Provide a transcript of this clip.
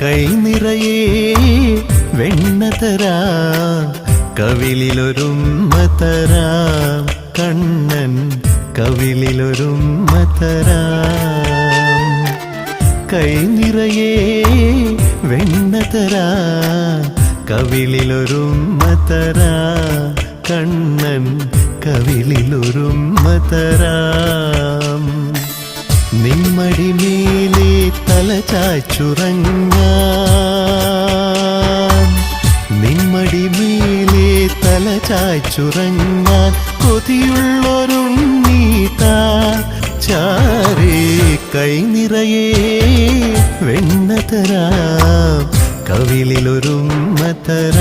കൈ നിറയെ വെണ്ണ തരാ കവിളിലൊരുമ്മ മതരാ കണ്ണൻ കവിളിലൊരുമ്മ മതരാ കൈ നിറയെ വെണ്ണ തരാ കവിളിലൊരുമ്മ മതരാ കണ്ണൻ കവിളിലൊരുമ്മ തരാം. നിമ്മടി മേലെ തല നിമ്മടി മേലെ തല ചാച്ചുറങ്ങാൻ. കൊതിയുള്ളൊരുണ്ണീട്ട ചാരേ കൈ നിറയെ വെണ്ണ തരാം. കവിളിലൊരുമ്മ തരാം.